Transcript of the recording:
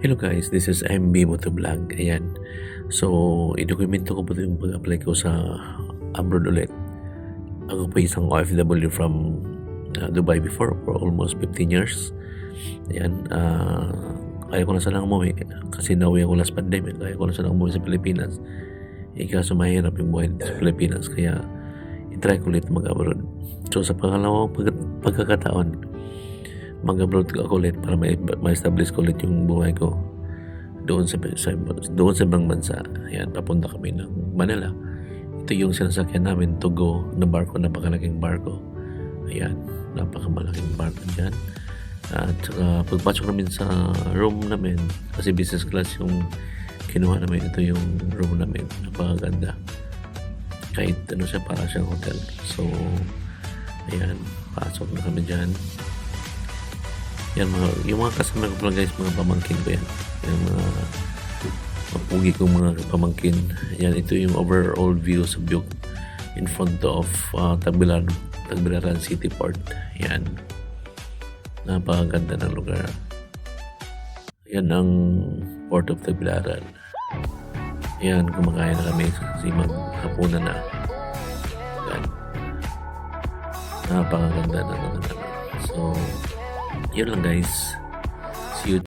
Hello guys, this is MB Motovlog. Ayan. So, idokumento ko po yung pag-apply ko sa abroad ulit. Ako po isang OFW from uh, Dubai before for almost 15 years. Ayan. Uh, kaya ko na sanang umuwi kasi nauwi ako last pandemic. Kaya ko na sanang umuwi sa Pilipinas. Eh, kaso mahirap yung buhay sa Pilipinas. Kaya, itry ko ulit mag-abroad. So, sa pangalawang pag- pagkakataon, mag-abroad ako ulit para ma- ma-establish ko ulit yung buhay ko doon sa, sa doon sa ibang bansa. Ayan, papunta kami ng Manila. Ito yung sinasakyan namin to go na barko, napakalaking barko. Ayan, napakamalaking barko dyan. At saka pagpasok namin sa room namin, kasi business class yung kinuha namin, ito yung room namin. Napakaganda. Kahit ano siya, para siyang hotel. So, ayan, pasok na kami dyan. Yan mga, yung mga kasama ko pala guys, mga pamangkin ko yan. Yung mga mapugi kong mga pamangkin. Yan, ito yung overall view sa view in front of uh, Tagbilaran, Tagbilaran City Port. Yan. Napakaganda ng lugar. Yan ang Port of Tagbilaran. Yan, kumakain na kami kasi maghapunan na. Yan. Napakaganda na naman. So, yun guys